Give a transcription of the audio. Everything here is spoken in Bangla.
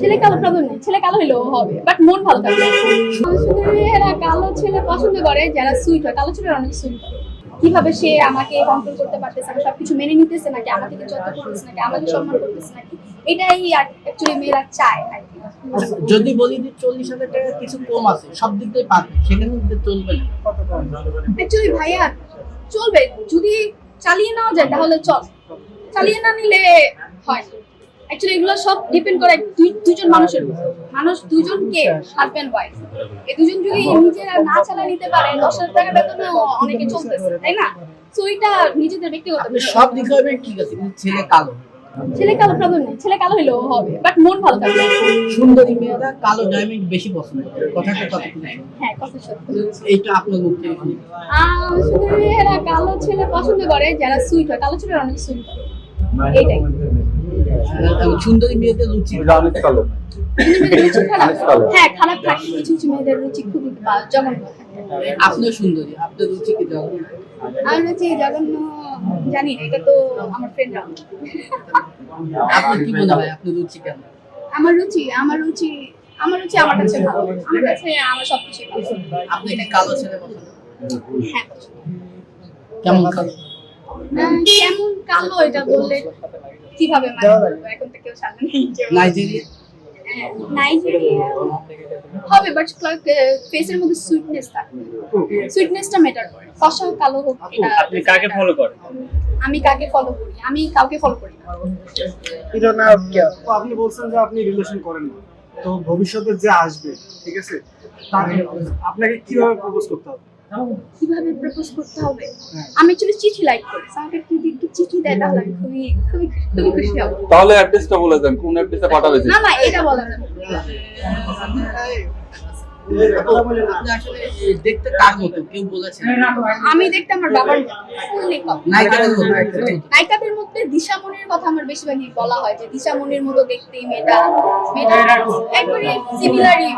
ছেলে কালো প্রবলেম নেই ছেলে কালো হলেও হবে বাট মন ভালো থাকবে। এরা কালো ছেলে পছন্দ করে যারা সুইট হয় কালো ছেলেরা অনেক সুইট হয়। কীভাবে সে আমাকে কন্ট্রোল করতে পারতেছে না সবকিছু মেনে নিতেছে নাকি আমাকে যত্ন করতেছে নাকি আমাকে সম্মান করতেছে নাকি এটাই অ্যাকচুয়ালি মেয়েরা চায় আর কি। যদি বলি যে চল্লিশ হাজার টাকা কিছু কম আছে সব দিক দিয়ে পারবে সেখানে চলবে না। অ্যাকচুয়ালি ভাইয়া চলবে যদি চালিয়ে নেওয়া যায় তাহলে চল। চালিয়ে না নিলে হয় অ্যাকচুয়ালি এগুলো সব ডিপেন্ড করে দুই- দুজন মানুষের উপর। মানুষ দুজনকে হাজব্যান্ড ওয়াইফ এই দুজন যদি নিজেরা না চালিয়ে নিতে পারে দশ হাজার টাকা বেতনেও অনেকে চলতেছে তাই না? তো এটা নিজেদের ব্যক্তিগত সব দিক হবে ঠিক আছে ছেলে কালো। ছেলে কালো প্রবলেম নেই। ছেলে কালো হলেও হবে বাট মন ভালো থাকবে। সুন্দরী মেয়েরা কালো ডায়মন্ড বেশি পছন্দ করে। কথাটা কতটুকু সত্যি? হ্যাঁ কথা সত্যি। এইটা আপনার মুখ থেকে শুনি আহ, আসলে কালো ছেলে পছন্দ করে যারা সুইট হয় কালো ছেলেরা অনেক সুইট এইটাই। সুন্দরী মেয়েদের রুচি। অনেক কালো কিছু মেয়েদের রুচি খারাপ অনেক কালো। হ্যাঁ খারাপ থাকে কিছু কিছু মেয়েদের রুচি খুবই জঘন্য। আপনিও সুন্দরী আপনার রুচি কি জগন আর রুচি জঘন্য জানি না এটা তো আমার ফ্রেন্ডরা আপনার কি মনে হয় আপনার রুচি আমার রুচি আমার রুচি আমার রুচি আমার কাছে ভালো। আমার কাছে আমার সবকিছু আপনি কি কালো ছেলে পছন্দ? হ্যাঁ কেমন কালো? কেমন কালো এটা বললে? কীভাবে মানে এখন তো কেউ সামনে নেই নাইজেরিয়া। হ্যাঁ, নাইজেরিয়া। হবে বাট ফেসের মধ্যে সুইটনেস থাকবে। সুইটনেসটা ম্যাটার করে ফসা কালো হোক এটা আপনি কাকে ফলো করেন? আমি কাকে ফলো করি? আমি কাউকে ফলো করি না। তো আপনি বলছেন যে আপনি রিলেশন করেন না। তো ভবিষ্যতে যে আসবে ঠিক আছে তাকে আপনাকে কীভাবে প্রপোজ করতে হবে? কীভাবে প্রপোজ করতে হবে? আমি অ্যাকচুয়ালি চিঠি লাইক করি। আমাকে যদি একটু চিঠি দেয় তাহলে আমি খুবই খুবই খুবই খুশি হব। তাহলে অ্যাড্রেসটা বলে দেন কোন অ্যাড্রেসে পাঠাবে না না এটা বলা যাবে আমি দেখতে আমার বাবার ফুল মেকআপ নায়িকাদের মধ্যে। দিশামণির কথা আমার বেশিরভাগই বলা হয় যে দিশামণির মতো দেখতে মেয়েটা মেয়েটা একবারে সিমিলারই